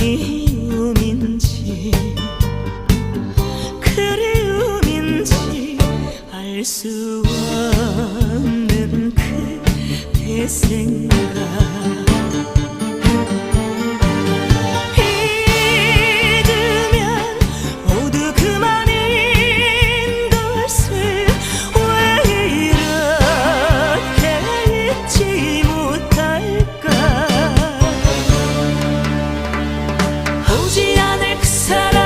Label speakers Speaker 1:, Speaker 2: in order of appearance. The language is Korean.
Speaker 1: 미움인지 그리움인지 알 수 없는 그대 생각 오지 않을 그 사람